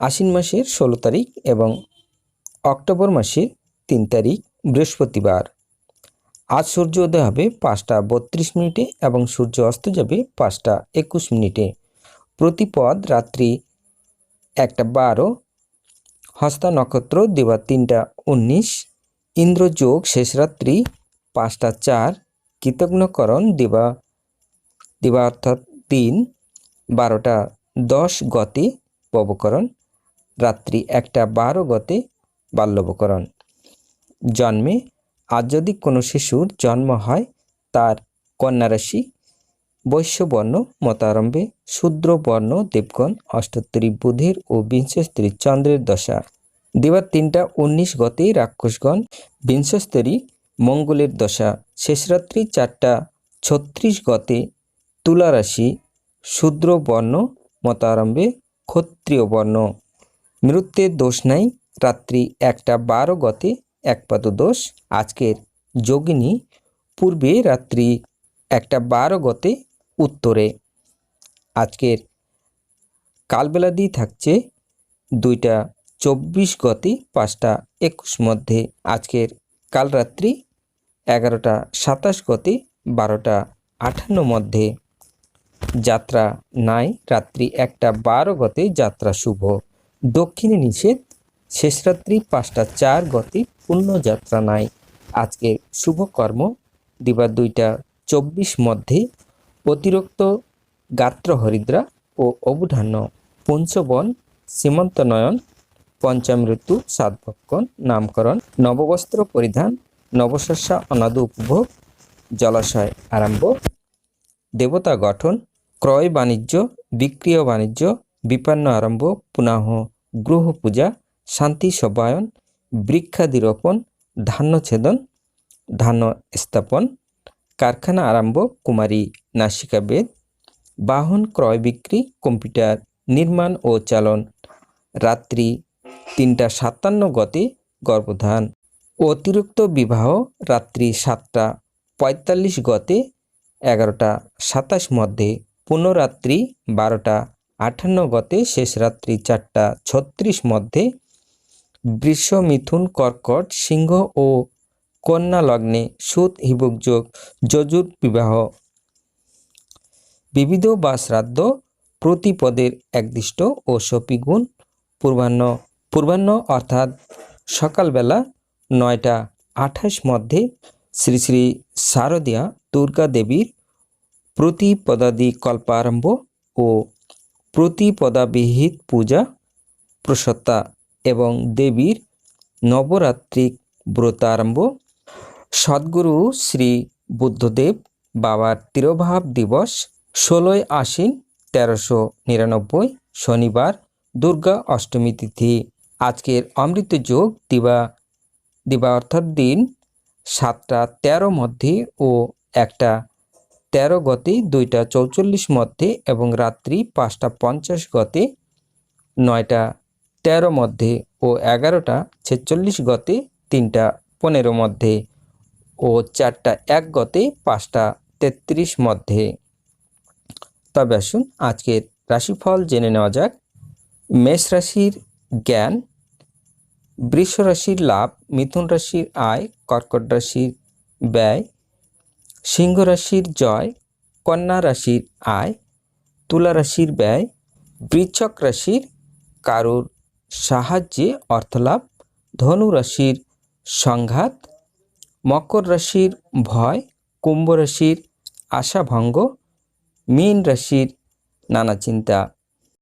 আশ্বিন মাসের ষোলো তারিখ এবং অক্টোবর মাসের তিন তারিখ বৃহস্পতিবার। আজ সূর্য উদয় হবে পাঁচটা বত্রিশ মিনিটে এবং সূর্য অস্ত যাবে পাঁচটা একুশ মিনিটে। প্রতিপদ রাত্রি একটা বারো, হস্তা নক্ষত্র দিবা তিনটা উনিশ ইন্দ্রযোগ শেষ রাত্রি পাঁচটা চার কৃতজ্ঞকরণ দিবা দিবা অর্থাৎ তিন, বারোটা দশ গতি পবকরণ রাত্রি একটা বারো গতে বাল্যবকরণ। জন্মে আজ যদি কোনো শিশুর জন্ম হয়, তার কন্যারাশি, বৈশ্যবর্ণ মতারম্ভে শূদ্রবর্ণ দেবগণ অষ্টোত্তরী বুধের ও বিংশস্তরী চন্দ্রের দশা। দিবার তিনটা উনিশ গতে রাক্ষসগণ, বিংশস্তরী মঙ্গলের দশা। শেষরাত্রি চারটা ছত্রিশ গতে তুলা রাশি শূদ্র মতারম্ভে ক্ষত্রিয় বর্ণ মৃত্যুর দোষ নাই। রাত্রি একটা বারো গতে একপাদ দোষ। আজকের যোগিনী পূর্বে রাত্রি একটা বারো গতে উত্তরে। আজকের কালবেলা দিয়ে থাকছে দুইটা চব্বিশ গতি পাঁচটা একুশ মধ্যে। আজকের কাল রাত্রি এগারোটা সাতাশ গতি বারোটা আটান্ন মধ্যে। যাত্রা নাই। রাত্রি একটা বারো গতে যাত্রা শুভ। দক্ষিণে নিষেধ, শেষ রাত্রি পাঁচটা চার গতি, পূর্ণ যাত্রা নাই। আজকের শুভ কর্ম, দিবা দুইটা চব্বিশ মধ্যে, অতিরিক্ত গাত্র হরিদ্রা ও অবধান্য, পঞ্চবন সীমন্তনয়ন পঞ্চামৃত্যু সাতভক্ষণ নামকরণ, নববস্ত্র পরিধান, নবশস্যা অনাদ উপভোগ, জলাশয় আরম্ভ, দেবতা গঠন, ক্রয় বাণিজ্য, বিক্রিয় বাণিজ্য, বিপন্ন আরম্ভ পুনঃ গ্রহ পূজা শান্তি সবায়ন বৃক্ষাদি রোপণ ধান্য ছেদন ধান্য স্থাপন কারখানা আরম্ভ, কুমারী নাসিকা বেদ, বাহন ক্রয় বিক্রি, কম্পিউটার নির্মাণ ও চালন, রাত্রি তিনটা সাতান্ন গতে গর্ভধান, অতিরিক্ত বিবাহ রাত্রি সাতটা পঁয়তাল্লিশ গতে এগারোটা সাতাশ মধ্যে, পুনরাত্রি বারোটা আটান্ন গতে শেষ রাত্রি চারটা ছত্রিশ মধ্যে বৃষ মিথুন কর্কট সিংহ ও কন্যা লগ্নে সুদ হিবুক যোগ যজুর বিবাহ। বিবিধ বা শ্রাদ্ধ প্রতিপদের একদিষ্ট ও সপিগুণ পূর্বাহ্ন। পূর্বাহ্ন অর্থাৎ সকালবেলা নয়টা আঠাশ মধ্যে শ্রী শ্রী শারদীয়া দুর্গা দেবীর প্রতিপদাদি কল্পারম্ভ ও প্রতিপদাবিহিত পূজা, প্রসত্তা এবং দেবীর নবরাত্রিক ব্রতারম্ভ। সদ্গুরু শ্রী বুদ্ধদেব বাবার তিরোভাব দিবস ষোলোই আশ্বিন তেরোশো নিরানব্বই শনিবার দুর্গা অষ্টমী তিথি। আজকের অমৃত যোগ দিবা দিবা অর্থাৎ দিন সাতটা তেরো মধ্যে ও একটা তেরো গতে, দুইটা চৌচল্লিশ মধ্যে এবং রাত্রি পাঁচটা পঞ্চাশ গতে, নয়টা তেরো মধ্যে ও এগারোটা ছেচল্লিশ গতে, তিনটা পনেরো মধ্যে ও চারটা এক গতে, পাঁচটা তেত্রিশ মধ্যে। তবে আসুন আজকের রাশিফল জেনে নেওয়া যাক। মেষ রাশির জ্ঞান, বৃষ রাশির লাভ, মিথুন রাশির আয়, কর্কট রাশির ব্যয় সিংহ রাশির জয় কন্যা রাশির আয় তুলা রাশির ব্যয় বৃচ্ছক রাশির কারুর সাহায্যে অর্থলাভ ধনু রাশির সংঘাত মকর রাশির ভয় কুম্ভ রাশির আশাভঙ্গ মীন রাশির নানা চিন্তা।